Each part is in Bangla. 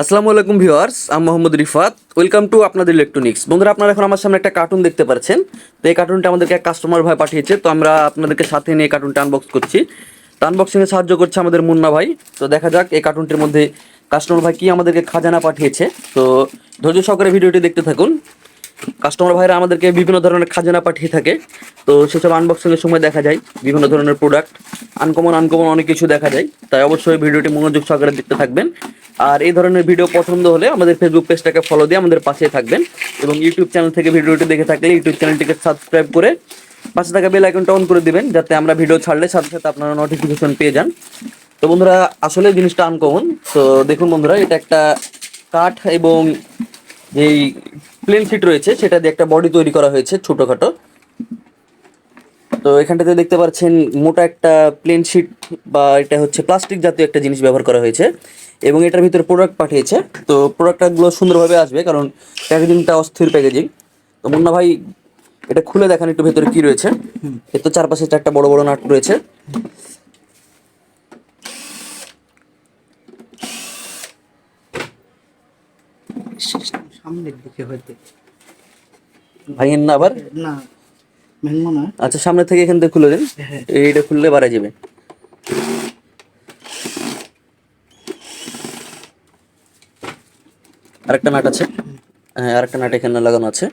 আসসালামু আলাইকুম ভিউয়ার্স, আমি মোহাম্মদ রিফাত। ওয়েলকাম টু আপনাদের ইলেকট্রনিক্স বন্ধুরা, আপনারা এখন আমার সামনে একটা কার্টুন দেখতে পাচ্ছেন। তো এই কার্টুনটা আমাদেরকে এক কাস্টমার ভাই পাঠিয়েছে। তো আমরা আপনাদেরকে সাথে নিয়ে কার্টুনটা আনবক্স করছি। তো আনবক্সিংয়ে সাহায্য করছে আমাদের মুন্না ভাই। তো দেখা যাক এই কার্টুনটির মধ্যে কাস্টমার ভাই কি আমাদেরকে খাজানা পাঠিয়েছে। তো ধৈর্য সহকারে ভিডিওটি দেখতে থাকুন। কাস্টমার ভাইরা আমাদেরকে বিভিন্ন ধরনের খাজানা পাঠিয়ে থাকে। তো সেসব আনবক্সিংয়ের সময় দেখা যায়, বিভিন্ন ধরনের প্রোডাক্ট আনকমন আনকমন অনেক কিছু দেখা যায়। তাই অবশ্যই ভিডিওটি মনোযোগ সহকারে দেখতে থাকবেন। আর এই ধরনের ভিডিও পছন্দ হলে আমাদের ফেসবুক পেজটাকে ফলো দিয়ে আমাদের পাশে থাকবেন। এবং ইউটিউব চ্যানেল থেকে ভিডিওটি দেখে থাকলে ইউটিউব চ্যানেলটিকে সাবস্ক্রাইব করে পাশে থাকা বেল আইকনটা অন করে দিবেন, যাতে আমরা ভিডিও ছাড়লে সাথে সাথে আপনারা নোটিফিকেশন পেয়ে যান। তো বন্ধুরা, আসলে জিনিসটা আনকমন তো দেখুন বন্ধুরা, এটা একটা কাঠ এবং যেই প্লেন শিট রয়েছে, সেটা দিয়ে একটা বডি তৈরি করা হয়েছে ছোটোখাটো। তো এখানটাতে দেখতে পাচ্ছেন মোটা একটা প্লেন শিট বা এটা হচ্ছে প্লাস্টিক জাতীয় একটা জিনিস ব্যবহার করা হয়েছে এবং এটার ভিতরে প্রোডাক্ট পাঠিয়েছে। তো প্রোডাক্টগুলো সুন্দরভাবে আসবে কারণ প্যাকেজিংটা অস্থির প্যাকেজিং। তো মুন্না ভাই, এটা খুলে দেখান একটু ভেতরে কি রয়েছে। এর তো চারপাশে চারটা বড় বড় নাট রয়েছে। সামনের দিকে হয়তো। ভাইয়ের না আবার? না মেহমান না। আচ্ছা সামনে থেকে এখান থেকে খুলে দিন। হ্যাঁ। এইটা খুললে বাড়া যাবে। আরেকটা নাট আছে। হ্যাঁ আরেকটা নাট এখানে লাগানো আছে।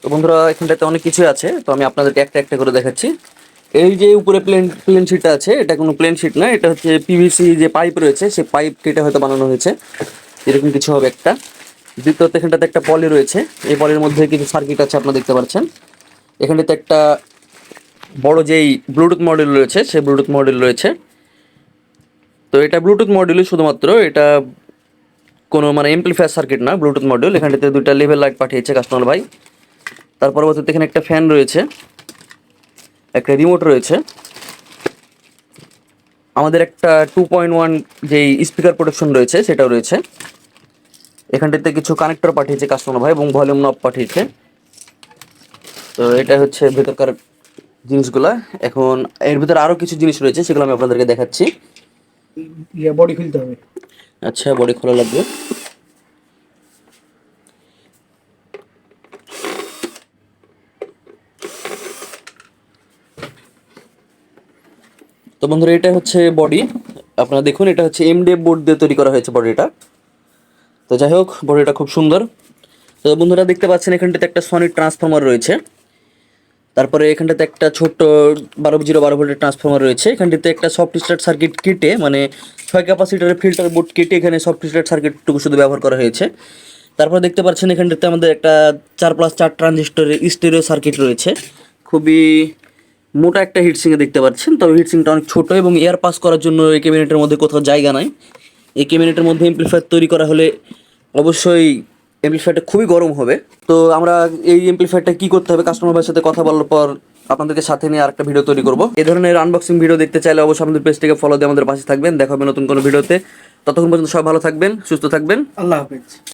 তো বন্ধুরা এখানটাতে অনেক কিছু আছে। তো আমি আপনাদেরকে একটা একটা করে দেখাচ্ছি। এই যে উপরে প্লেন প্লেন শিটটা আছে, এটা কোনো প্লেন শিট না এটা হচ্ছে পিভিসি যে পাইপ রয়েছে সেই পাইপ কেটে হয়তো বানানো হয়েছে। এরকম কিছু হবে একটা। দ্বিতীয়ত, এখানটাতে একটা পলি রয়েছে। এই পলির মধ্যে কিছু সার্কিট আছে, আপনারা দেখতে পাচ্ছেন। এখানটাতে একটা বড় যেই ব্লুটুথ মডেল রয়েছে সেই ব্লুটুথ মডেল রয়েছে। তো এটা ব্লুটুথ মডেলই শুধুমাত্র, এটা কোনো মানে এমপ্লিফায়ার সার্কিট না ব্লুটুথ মডেল এখানটাতে দুইটা লেভেল লাইট পাঠিয়েছে কাস্টমার ভাই। তার পরবর্তীতে এখানে একটা ফ্যান রয়েছে। একটা রিমোট রয়েছে। আমাদের একটা টু পয়েন্ট ওয়ান যেই স্পিকার প্রোটেকশন রয়েছে সেটাও রয়েছে। এখানটাতে কিছু কানেক্টর পাঠিয়েছে কাস্টমার ভাই এবং ভলিউম নব পাঠিয়েছে। তো এটা হচ্ছে ভেতরকার জিনিসগুলা। এখন এর ভিতরে আরও কিছু জিনিস রয়েছে সেগুলো আমি আপনাদেরকে দেখাচ্ছি। বডি খুলতে হবে। আচ্ছা বডি খোলা লাগবে। তো বন্ধুরা, এটা হচ্ছে বডি আপনারা দেখুন, এটা হচ্ছে এমডিএফ বোর্ড দিয়ে তৈরি করা হয়েছে বডিটা তো যাই হোক বডিটা খুব সুন্দর। তো বন্ধুরা, দেখতে পাচ্ছেন, এখানটাতে একটা সনির ট্রান্সফর্মার রয়েছে। তারপরে এখানটাতে একটা ছোট্ট বারো জিরো বারো ভোল্টের ট্রান্সফর্মার রয়েছে। এখানটাতে একটা সফট স্টার্ট সার্কিট কেটে মানে ছয় ক্যাপাসিটারের ফিল্টার বোর্ড কেটে এখানে সফট স্টার্ট সার্কিটটুকু শুধু ব্যবহার করা হয়েছে। তারপরে দেখতে পাচ্ছেন, এখানটাতে আমাদের একটা চার প্লাস চার ট্রানজিস্টরের স্টেরিও সার্কিট রয়েছে। খুবই মোটা একটা হিটসিংয়ে দেখতে পাচ্ছেন। তবে হিটসিংটা অনেক ছোটো এবং এয়ার পাস করার জন্য এই ক্যাবিনেটের মধ্যে কোথাও জায়গা নাই। এই ক্যাবিনেটের মধ্যে এমপ্লিফায়ার তৈরি করা হলে অবশ্যই এমপ্লিফায়ারটা খুবই গরম হবে। তো আমরা এই এমপ্লিফায়ারটা কী করতে হবে কাস্টমার ভাইয়ের সাথে কথা বলার পর আপনাদেরকে সাথে নিয়ে আরেকটা ভিডিও তৈরি করব। এ ধরনের আনবক্সিং ভিডিও দেখতে চাইলে অবশ্যই আমাদের পেজটিকে ফলো দিয়ে আমাদের পাশে থাকবেন। দেখা হবে নতুন কোনো ভিডিওতে ততক্ষণ পর্যন্ত সবাই ভালো থাকবেন, সুস্থ থাকবেন। আল্লাহ হাফেজ।